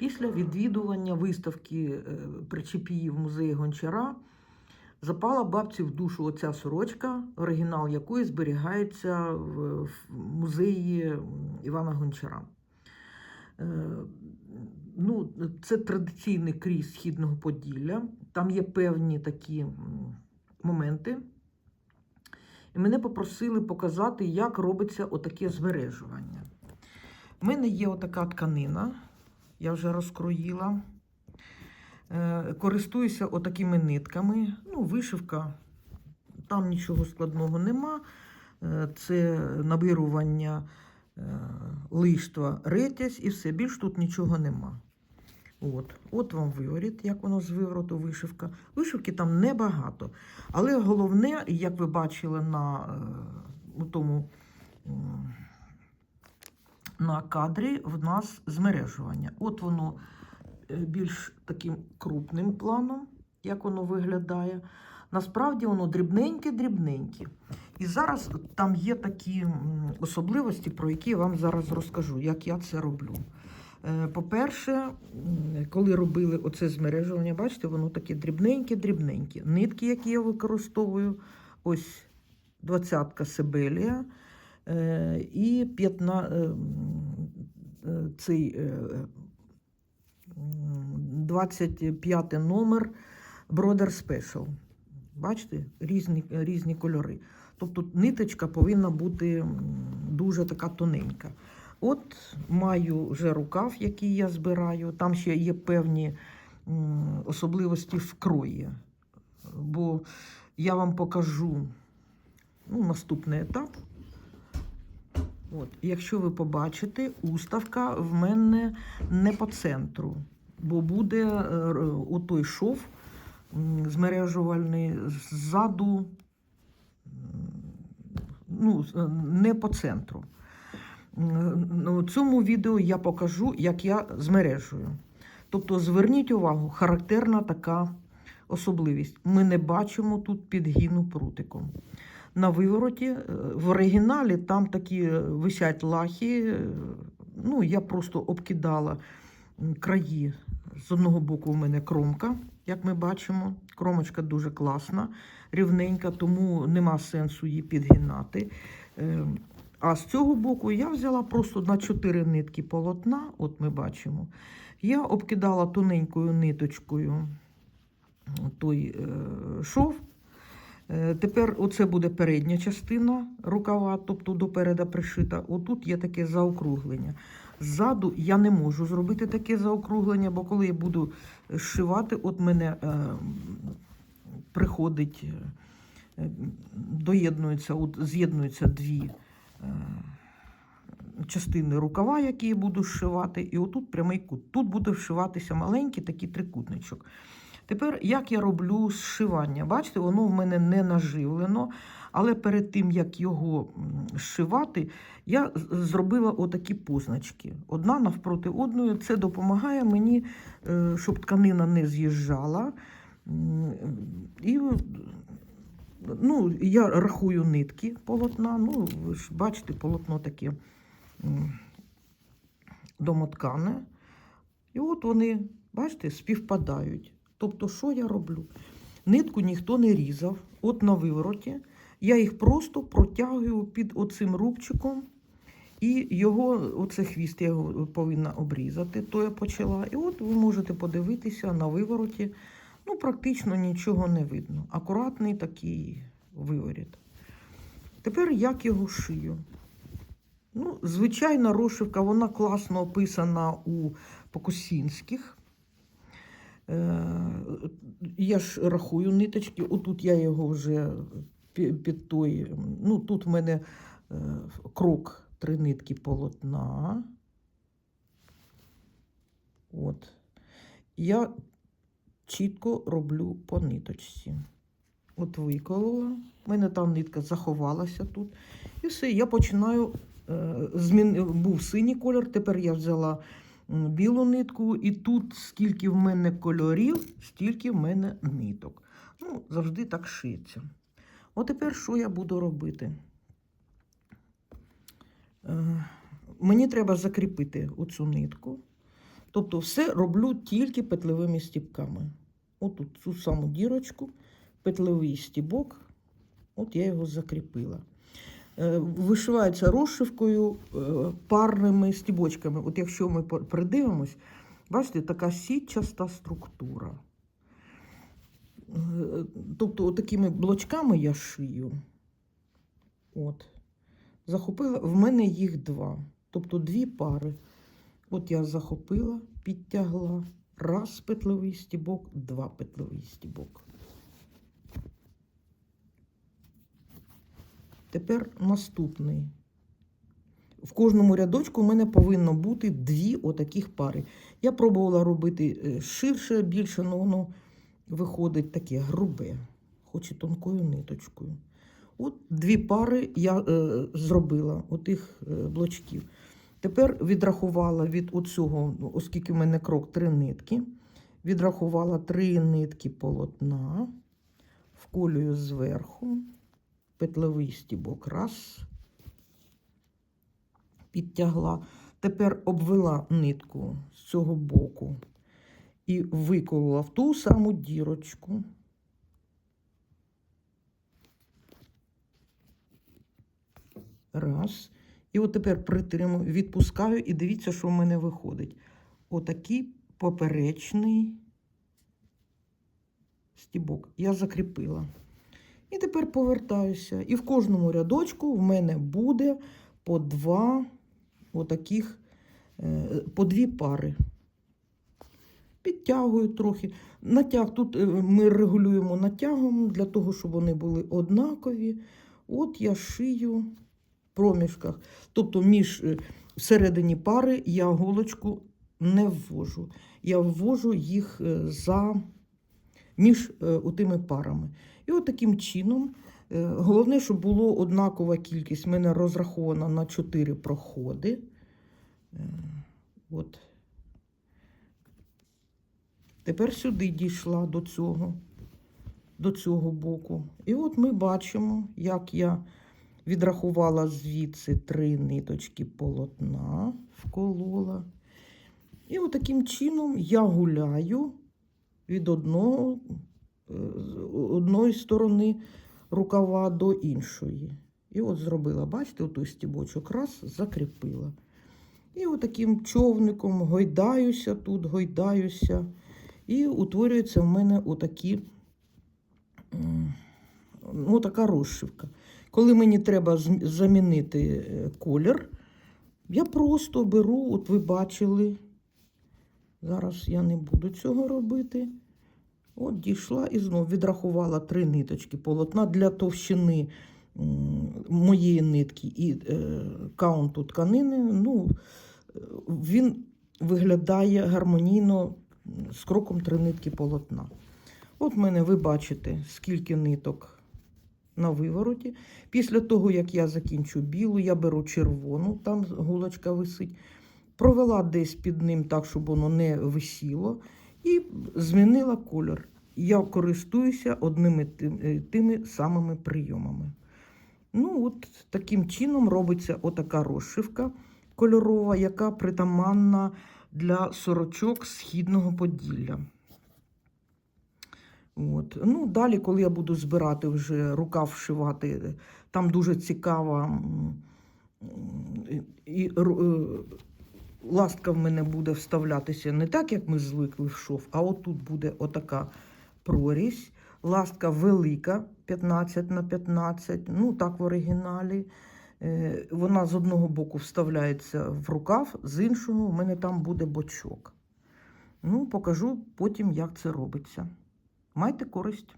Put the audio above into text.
Після відвідування виставки е, Причепії в музеї Гончара запала бабці в душу оця сорочка, оригінал якої зберігається в музеї Івана Гончара. Е, Ну, це традиційний крій східного Поділля. Там є певні такі моменти. І мене попросили показати, як робиться отаке змережування. У мене є отака тканина, я вже розкроїла. Е, Користуюся отакими нитками. Ну, вишивка, там нічого складного нема. Е, Це набирування е, лиштва, ретязь і все. Більш тут нічого нема. От, от вам виворіт, як воно з вивороту вишивка. Вишивки там небагато. Але головне, як ви бачили на у тому на кадрі, в нас змережування. От воно е, більш таким крупним планом, як воно виглядає. Насправді воно дрібненьке-дрібненьке. І зараз там є такі особливості, про які я вам зараз розкажу, як я це роблю. Е, По-перше, коли робили оце змережування, бачите, воно таке дрібненьке-дрібненьке. Нитки, які я використовую, ось двадцятка Сибелія і 15, е, е, цей е, 25 номер Brother Special. Бачите, різні, різні кольори. Тобто ниточка повинна бути дуже така тоненька. От маю вже рукав, який я збираю. Там ще є певні особливості в крої. Бо я вам покажу ну, наступний етап. От, якщо ви побачите, уставка в мене не по центру, бо буде е, отой шов змережувальний ззаду, ну, не по центру. У цьому відео я покажу, як я змережую. Тобто, зверніть увагу, характерна така особливість. Ми не бачимо тут підгину прутиком. На вивороті, е, в оригіналі там такі е, висять лахи. е, Ну, я просто обкидала краї. З одного боку, у мене кромка, як ми бачимо. Кромочка дуже класна, рівненька, тому нема сенсу її підгинати. А з цього боку я взяла просто на 4 нитки полотна, от ми бачимо. Я обкидала тоненькою ниточкою той шов. Е, Тепер оце буде передня частина рукава, тобто допереда пришита. Отут є таке заокруглення. Ззаду я не можу зробити таке заокруглення, бо коли я буду зшивати, от мене е, приходить, е, доєднуються, от з'єднуються дві е, частини рукава, які я буду зшивати, і отут прямий кут. Тут буде вшиватися маленький такий трикутничок. Тепер, як я роблю зшивання? Бачите, воно в мене не наживлено, але перед тим, як його зшивати, я зробила отакі позначки. Одна навпроти одної. Це допомагає мені, е, щоб тканина не з'їжджала. І ну, я рахую нитки полотна. Ну, ви ж бачите, полотно таке домоткане. І от вони, бачите, співпадають. Тобто, що я роблю? Нитку ніхто не різав, от на вивороті. Я їх просто протягую під оцим рубчиком, і його, оце хвіст, я повинна обрізати, то я почала. І от ви можете подивитися на вивороті. Ну, практично нічого не видно. Акуратний такий виворіт. Тепер як його шию? Ну, звичайна розшивка, вона класно описана у Покусінських. Е, Я ж рахую ниточки, отут я його вже під той. Ну, тут в мене е, крок три нитки полотна. От. Я чітко роблю по ниточці. От виколола. У мене там нитка заховалася тут. І все, я починаю. е, Змін... Був синій колір, тепер я взяла білу нитку, і тут скільки в мене кольорів, стільки в мене ниток. Ну, завжди так шиється. От тепер що я буду робити? Е, Мені треба закріпити оцю нитку. Тобто все роблю тільки петлевими стібками. Отут цю саму дірочку, петлевий стібок, от я його закріпила. Е, Вишивається розшивкою е, парними стібочками. От якщо ми придивимось, бачите, така сітчаста структура. Е, Тобто, такими блочками я шию. От. Захопила, в мене їх два. Тобто дві пари. От я захопила, підтягла. Раз петлевий стібок, два петлевий стібок. Тепер наступний. В кожному рядочку у мене повинно бути дві отаких пари. Я пробувала робити е, ширше, більше, але воно виходить таке грубе, хоч і тонкою ниточкою. От дві пари я е, зробила, отих е, блочків. Тепер відрахувала від оцього, ну, оскільки в мене крок три нитки, відрахувала три нитки полотна, вколюю зверху, петлевий стібок раз, підтягла. Тепер обвела нитку з цього боку і виколола в ту саму дірочку. Раз. І от тепер притримую, відпускаю і дивіться, що в мене виходить. Отакий поперечний стібок. Я закріпила. І тепер повертаюся. І в кожному рядочку в мене буде по два отаких, е, по дві пари. Підтягую трохи. Натяг тут е, ми регулюємо натягом для того, щоб вони були однакові. От я шию в проміжках. Тобто між е, всередині пари я голочку не ввожу. Я ввожу їх за між е, отими парами. І от таким чином, е, головне, щоб було однакова кількість. У мене розрахована на 4 проходи. Е, От. Тепер сюди дійшла до цього, до цього боку. І от ми бачимо, як я відрахувала звідси три ниточки полотна, вколола. І от таким чином я гуляю від одного, е, з одної сторони рукава до іншої. І от зробила, бачите, отой стібочок раз закріпила. І отаким човником гойдаюся тут, гойдаюся. І утворюється в мене отакі, ну, така розшивка. Коли мені треба замінити е, колір, я просто беру, от ви бачили, зараз я не буду цього робити. От дійшла і знов відрахувала три ниточки полотна для товщини моєї нитки і е, каунту тканини. Ну, е, він виглядає гармонійно з кроком три нитки полотна. От в мене ви бачите, скільки ниток на вивороті. Після того, як я закінчу білу, я беру червону, там гулочка висить, провела десь під ним так, щоб воно не висіло, і змінила колір. Я користуюся одними е, тими самими прийомами. Ну, от таким чином робиться отака розшивка кольорова, яка притаманна для сорочок східного Поділля. От. Ну, далі, коли я буду збирати вже рукав вшивати, там дуже цікава і, е, ластка в мене буде вставлятися не так, як ми звикли в шов, а отут буде отака прорізь. Ластка велика, 15 на 15, ну так в оригіналі. Е, Вона з одного боку вставляється в рукав, з іншого в мене там буде бочок. Ну, покажу потім, як це робиться. Майте користь.